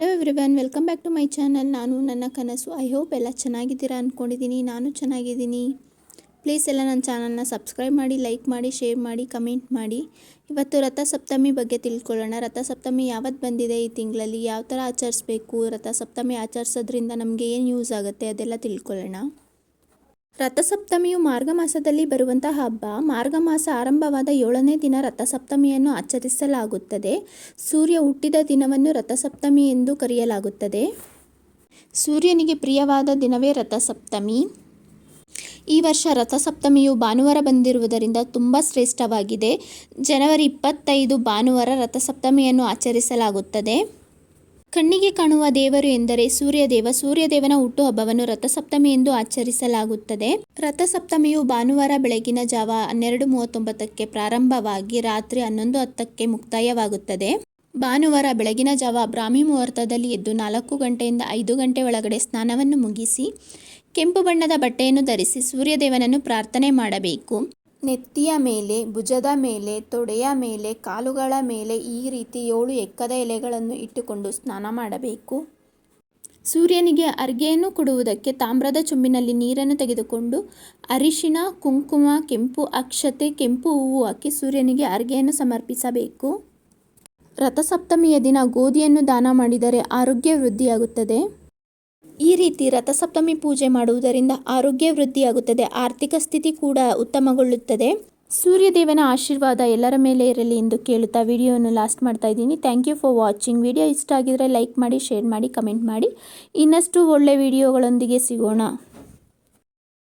Hello everyone welcome back to my channel ನಾನು ನನ್ನ ಕನಸು. ಐ ಹೋಪ್ ಎಲ್ಲ ಚೆನ್ನಾಗಿದ್ದೀರಾ ಅಂದ್ಕೊಂಡಿದ್ದೀನಿ ನಾನು ಚೆನ್ನಾಗಿದ್ದೀನಿ. ಪ್ಲೀಸ್ ಎಲ್ಲ ನನ್ನ ಚಾನಲ್ನ ಸಬ್ಸ್ಕ್ರೈಬ್ ಮಾಡಿ ಲೈಕ್ ಮಾಡಿ ಶೇರ್ ಮಾಡಿ ಕಮೆಂಟ್ ಮಾಡಿ. ಇವತ್ತು ರಥಸಪ್ತಮಿ ಬಗ್ಗೆ ತಿಳ್ಕೊಳ್ಳೋಣ. ರಥಸಪ್ತಮಿ ಯಾವತ್ತು ಬಂದಿದೆ ಈ ತಿಂಗಳಲ್ಲಿ? ಯಾವ ಥರ ಆಚರಿಸ್ಬೇಕು? ರಥಸಪ್ತಮಿ ಆಚರಿಸೋದ್ರಿಂದ ನಮಗೆ ಏನು ಯೂಸ್ ಆಗುತ್ತೆ ಅದೆಲ್ಲ ತಿಳ್ಕೊಳ್ಳೋಣ. ರಥಸಪ್ತಮಿಯು ಮಾರ್ಗ ಮಾಸದಲ್ಲಿ ಬರುವಂತಹ ಹಬ್ಬ. ಮಾರ್ಗ ಮಾಸ ಆರಂಭವಾದ ಏಳನೇ ದಿನ ರಥಸಪ್ತಮಿಯನ್ನು ಆಚರಿಸಲಾಗುತ್ತದೆ. ಸೂರ್ಯ ಹುಟ್ಟಿದ ದಿನವನ್ನು ರಥಸಪ್ತಮಿ ಎಂದು ಕರೆಯಲಾಗುತ್ತದೆ. ಸೂರ್ಯನಿಗೆ ಪ್ರಿಯವಾದ ದಿನವೇ ರಥಸಪ್ತಮಿ. ಈ ವರ್ಷ ರಥಸಪ್ತಮಿಯು ಭಾನುವಾರ ಬಂದಿರುವುದರಿಂದ ತುಂಬ ಶ್ರೇಷ್ಠವಾಗಿದೆ. ಜನವರಿ ಇಪ್ಪತ್ತೈದು ಭಾನುವಾರ ರಥಸಪ್ತಮಿಯನ್ನು ಆಚರಿಸಲಾಗುತ್ತದೆ. ಕಣ್ಣಿಗೆ ಕಾಣುವ ದೇವರು ಎಂದರೆ ಸೂರ್ಯದೇವ. ಸೂರ್ಯದೇವನ ಹುಟ್ಟುಹಬ್ಬವನ್ನು ರಥಸಪ್ತಮಿ ಎಂದು ಆಚರಿಸಲಾಗುತ್ತದೆ. ರಥಸಪ್ತಮಿಯು ಭಾನುವಾರ ಬೆಳಗಿನ ಜಾವ ಹನ್ನೆರಡು ಮೂವತ್ತೊಂಬತ್ತಕ್ಕೆ ಪ್ರಾರಂಭವಾಗಿ ರಾತ್ರಿ ಹನ್ನೊಂದು ಹತ್ತಕ್ಕೆ ಮುಕ್ತಾಯವಾಗುತ್ತದೆ. ಭಾನುವಾರ ಬೆಳಗಿನ ಜಾವ ಬ್ರಾಹ್ಮಿ ಮುಹೂರ್ತದಲ್ಲಿ ಎದ್ದು ನಾಲ್ಕು ಗಂಟೆಯಿಂದ ಐದು ಗಂಟೆ ಒಳಗಡೆ ಸ್ನಾನವನ್ನು ಮುಗಿಸಿ ಕೆಂಪು ಬಣ್ಣದ ಬಟ್ಟೆಯನ್ನು ಧರಿಸಿ ಸೂರ್ಯದೇವನನ್ನು ಪ್ರಾರ್ಥನೆ ಮಾಡಬೇಕು. ನೆತ್ತಿಯ ಮೇಲೆ, ಭುಜದ ಮೇಲೆ, ತೊಡೆಯ ಮೇಲೆ, ಕಾಲುಗಳ ಮೇಲೆ ಈ ರೀತಿ ಏಳು ಎಕ್ಕದ ಎಲೆಗಳನ್ನು ಇಟ್ಟುಕೊಂಡು ಸ್ನಾನ ಮಾಡಬೇಕು. ಸೂರ್ಯನಿಗೆ ಅರ್ಗೆಯನ್ನು ಕೊಡುವುದಕ್ಕೆ ತಾಮ್ರದ ಚೊಂಬಿನಲ್ಲಿ ನೀರನ್ನು ತೆಗೆದುಕೊಂಡು ಅರಿಶಿಣ, ಕುಂಕುಮ, ಕೆಂಪು ಅಕ್ಷತೆ, ಕೆಂಪು ಹೂವು ಹಾಕಿ ಸೂರ್ಯನಿಗೆ ಅರ್ಗೆಯನ್ನು ಸಮರ್ಪಿಸಬೇಕು. ರಥಸಪ್ತಮಿಯ ದಿನ ಗೋಧಿಯನ್ನು ದಾನ ಮಾಡಿದರೆ ಆರೋಗ್ಯ ವೃದ್ಧಿಯಾಗುತ್ತದೆ. ಈ ರೀತಿ ರಥಸಪ್ತಮಿ ಪೂಜೆ ಮಾಡುವುದರಿಂದ ಆರೋಗ್ಯ ವೃದ್ಧಿಯಾಗುತ್ತದೆ, ಆರ್ಥಿಕ ಸ್ಥಿತಿ ಕೂಡ ಉತ್ತಮಗೊಳ್ಳುತ್ತದೆ. ಸೂರ್ಯದೇವನ ಆಶೀರ್ವಾದ ಎಲ್ಲರ ಮೇಲೆ ಇರಲಿ ಎಂದು ಕೇಳುತ್ತಾ ವಿಡಿಯೋವನ್ನು ಲಾಸ್ಟ್ ಮಾಡ್ತಾ ಇದ್ದೀನಿ. Thank you for watching video ಇಷ್ಟ ಆಗಿದರೆ ಲೈಕ್ ಮಾಡಿ, ಶೇರ್ ಮಾಡಿ, ಕಮೆಂಟ್ ಮಾಡಿ. ಇನ್ನಷ್ಟು ಒಳ್ಳೆ ವಿಡಿಯೋಗಳೊಂದಿಗೆ ಸಿಗೋಣ.